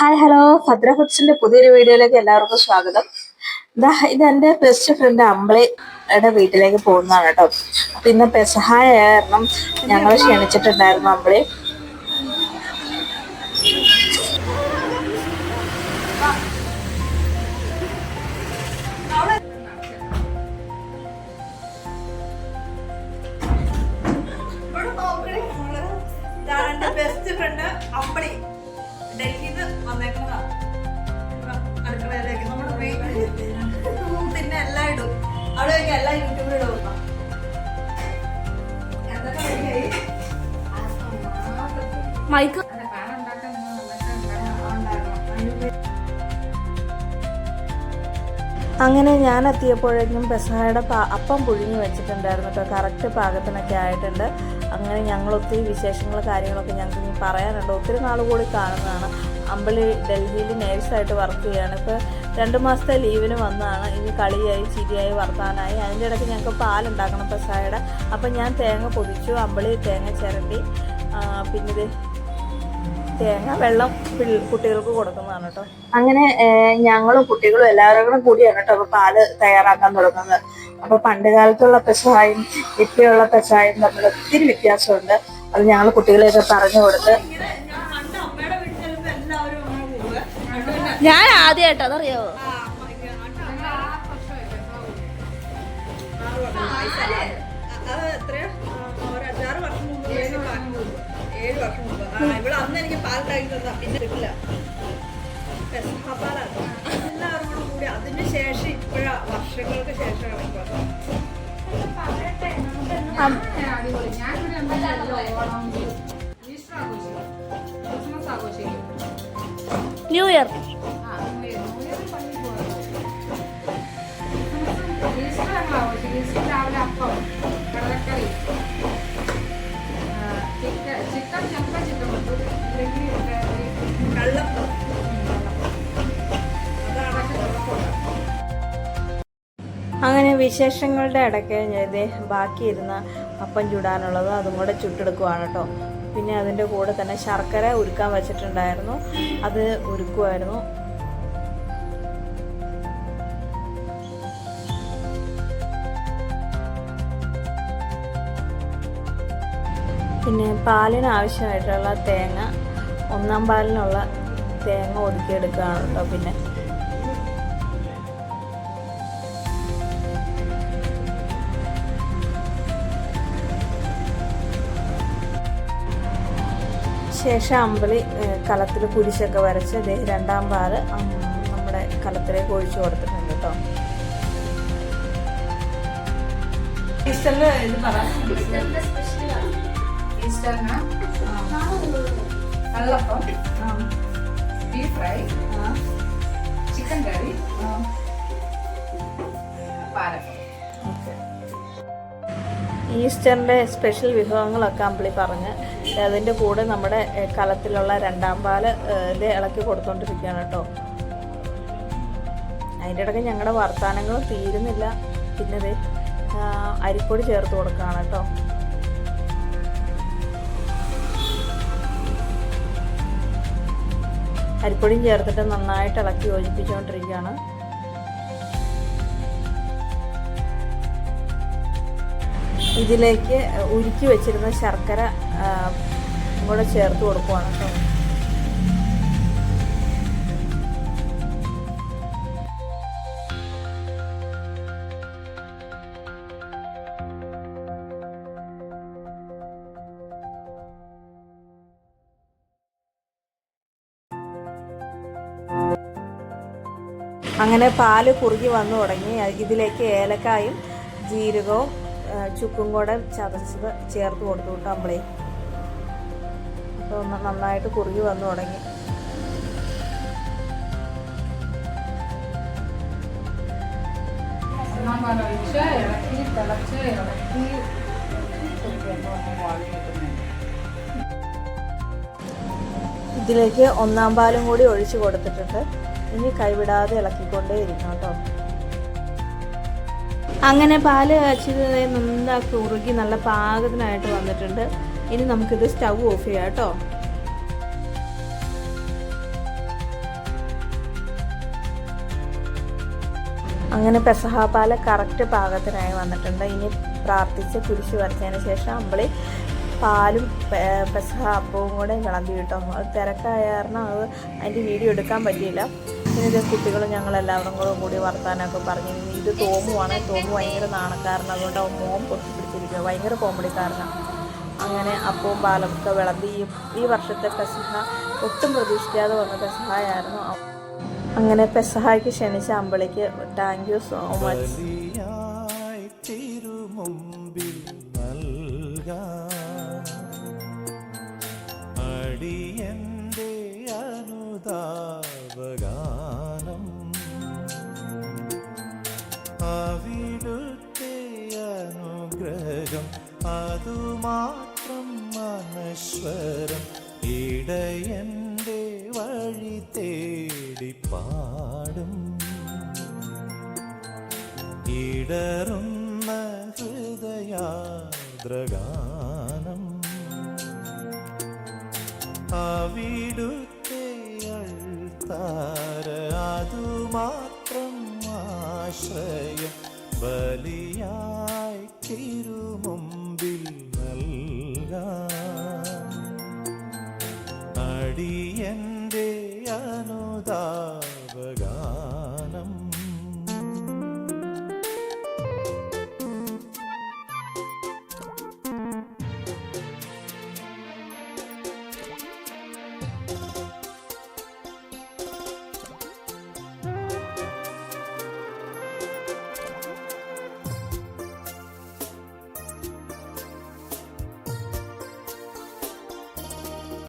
Hi hello. Bhadra ഫുഡ്സിന്റെ പുതിയൊരു വീഡിയോയിലേക്ക് എല്ലാവർക്കും സ്വാഗതം. ഇത് എന്റെ ബെസ്റ്റ് ഫ്രണ്ട് അമ്പിളിയുടെ വീട്ടിലേക്ക് പോകുന്നതാണ് കേട്ടോ. അപ്പൊ ഇന്ന് പെസഹായ കാരണം ഞങ്ങൾ ക്ഷണിച്ചിട്ടുണ്ടായിരുന്നു അമ്പിളി. ബെസ്റ്റ് ഫ്രണ്ട് അമ്പിളി. ഡൽഹിന്ന് വന്നേക്കുന്നതാ. അടുക്കളയിലേക്ക്. നമ്മുടെ പിന്നെ എല്ലാം ഇടും. അവിടെ വെക്കാം എല്ലാം യൂട്യൂബിൽ ഇടും എന്തൊക്കെ മൈക്ക് അങ്ങനെ ഞാൻ എത്തിയപ്പോഴേക്കും പെസഹയുടെ പാ അപ്പം പുഴുങ്ങി വെച്ചിട്ടുണ്ടായിരുന്നു കേട്ടോ. കറക്റ്റ് പാകത്തിനൊക്കെ ആയിട്ടുണ്ട്. അങ്ങനെ ഞങ്ങൾ ഒത്തിരി വിശേഷങ്ങൾ കാര്യങ്ങളൊക്കെ ഞങ്ങൾക്ക് ഇനി പറയാനുണ്ട്. ഒത്തിരി നാൾ കൂടി കാണുന്നതാണ്. അമ്പളി ഡൽഹിയിൽ നേഴ്സായിട്ട് വർക്ക് ചെയ്യുകയാണ്. ഇപ്പോൾ രണ്ട് മാസത്തെ ലീവിന് വന്നതാണ്. ഇനി കളിയായി ചിരിയായി വർത്താനായി. അതിന്റെ ഇടയ്ക്ക് ഞങ്ങൾക്ക് പാലുണ്ടാക്കണം പെസഹയുടെ അപ്പം ഞാൻ തേങ്ങ പൊതിച്ചു. അമ്പളി തേങ്ങ ചിരണ്ടി. ആ, പിന്നെ തേങ്ങ വെള്ളം കുട്ടികൾക്ക് കൊടുക്കുന്നതാണ് കേട്ടോ അങ്ങനെ ഞങ്ങളും കുട്ടികളും എല്ലാവരും കൂടെ കൂടിയാണ് കേട്ടോ അപ്പൊ പാൽ തയ്യാറാക്കാൻ തുടങ്ങുന്നത് അപ്പൊ പണ്ട് കാലത്തുള്ള പെസഹായും ഇപ്പോഴുള്ള പെസഹായും തമ്മിൽ ഒത്തിരി വ്യത്യാസമുണ്ട് അത് ഞങ്ങൾ കുട്ടികളെയൊക്കെ പറഞ്ഞു കൊടുത്ത് ഞാൻ ആദ്യമായിട്ട് അതറിയാവോ ഏഴ് വർഷം മുമ്പ്. ആ ഇവിടെ അന്ന് എനിക്ക് പാൽ തന്നാ പിന്നെ കിട്ടില്ല പെസഹ പാലാണ്. എല്ലാവരും കൂടെ അതിന് ശേഷം ഇപ്പോഴാ വർഷങ്ങൾക്ക് ശേഷമാണ് ഇപ്പൊ ന്യൂ ഇയർ ചിക്കൻ അങ്ങനെ വിശേഷങ്ങളുടെ ഇടയ്ക്ക് ഇത് ബാക്കിയിരുന്ന അപ്പം ചുടാനുള്ളത് അതും കൂടെ ചുട്ടെടുക്കുവാണ് കേട്ടോ. പിന്നെ അതിന്റെ കൂടെ തന്നെ ശർക്കര ഉരുക്കാൻ വെച്ചിട്ടുണ്ടായിരുന്നു. അത് ഉരുക്കുമായിരുന്നു പിന്നെ പാലിന് ആവശ്യമായിട്ടുള്ള തേങ്ങ ഒന്നാം പാലിനുള്ള തേങ്ങ ഒതുക്കിയെടുക്കുകയാണ് കേട്ടോ പിന്നെ? ശേഷം അമ്പിളി കലത്തിൽ കുരിശൊക്കെ വരച്ച് ദേ രണ്ടാം പാൽ അം- നമ്മുടെ കലത്തിലേക്ക് ഒഴിച്ചു കൊടുത്തിട്ടുണ്ട് കേട്ടോ. ഇത് പറ ഈസ്റ്ററിന് കള്ളപ്പം ബീഫ് ഫ്രൈ ചിക്കൻ കറി പാലപ്പം. ഈസ്റ്ററിന്റെ സ്പെഷ്യൽ വിഭവങ്ങളൊക്കെ അമ്പിളി പറഞ്ഞ് അതിന്റെ കൂടെ നമ്മുടെ കലത്തിലുള്ള രണ്ടാം പാൽ ഇത് ഇളക്കി കൊടുത്തോണ്ടിരിക്കുകയാണ് കേട്ടോ. അതിന്റെ ഇടയ്ക്ക് ഞങ്ങളുടെ വർത്തമാനങ്ങളും തീരുന്നില്ല. പിന്നെ അരിപ്പൊടി ചേർത്ത് കൊടുക്കുകയാണ് കേട്ടോ. അരിപ്പൊടിയും ചേർത്തിട്ട് നന്നായിട്ട് ഇളക്കി യോജിപ്പിച്ചുകൊണ്ടിരിക്കുകയാണ്. ഇതിലേക്ക് ഉരുക്കി വെച്ചിരുന്ന ശർക്കര കൂടെ ചേർത്ത് കൊടുക്കുവാണ് കേട്ടോ. അങ്ങനെ പാൽ കുറുകി വന്നു തുടങ്ങി. ഇതിലേക്ക് ഏലക്കായും ജീരകവും ചുക്കും കൂടെ ചതച്ചത് ചേർത്ത് കൊടുത്തു വിട്ടു അമ്പളേ. അപ്പോൾ നന്നായിട്ട് കുറുകി വന്നു തുടങ്ങി. ഇതിലേക്ക് ഒന്നാം പാലും കൂടി ഒഴിച്ചു കൊടുത്തിട്ടുണ്ട്. ഇനി കൈവിടാതെ ഇളക്കിക്കൊണ്ടേ ഇരിക്കണം കേട്ടോ. അങ്ങനെ പാൽ കാച്ചിയത് നന്നാക്കി ഉറുകി നല്ല പാകത്തിനായിട്ട് വന്നിട്ടുണ്ട്. ഇനി നമുക്കിത് സ്റ്റൗ ഓഫ് ചെയ്യാം കേട്ടോ. അങ്ങനെ പെസഹാപാൽ കറക്റ്റ് പാകത്തിനായി വന്നിട്ടുണ്ട്. ഇനി പ്രാർത്ഥിച്ച് കുരിശ് വരച്ചതിന് ശേഷം അമ്പിളി പാലും പെസഹ അപ്പവും കൂടെ വിളമ്പി കിട്ടും അത് തിരക്കായ കാരണം അത് അതിന്റെ വീഡിയോ എടുക്കാൻ പറ്റിയില്ല. പിന്നെ കുട്ടികൾ ഞങ്ങൾ എല്ലാവരും കൂടെ കൂടി വർത്താനമൊക്കെ പറഞ്ഞു ഇത് തോമുവാണ് തോമു ഭയങ്കര നാണക്കാരനാണ് അതുകൊണ്ട് അവൻ മോൻ പൊട്ടിപ്പിടിച്ചിരിക്കുക ഭയങ്കര കോമഡിക്കാരനാണ് അങ്ങനെ അപ്പവും പാലൊക്കെ വിളമ്പി ഈ- വർഷത്തെ പെസഹ ഒട്ടും പ്രതീക്ഷിക്കാതെ വന്ന പെസഹായായിരുന്നു അങ്ങനെ പെസഹായ്ക്ക് ക്ഷണിച്ച അമ്പളിക്ക് താങ്ക് യു സോ മച്ച് അടിയന്റെ അനുതാപഗാനം അവിടുത്തെ അനുഗ്രഹം. അതുമാത്രം മനശ്വരം. ഇടയന്റെ വഴി തേടി പാടും. ഇടറുന്ന ഹൃദയാദ്രഗാനം അവിടുത്തെ അൾത്താര അതുമാത്രം ആശ്രയം ബലിയായി തിരുമുമ്പിൽ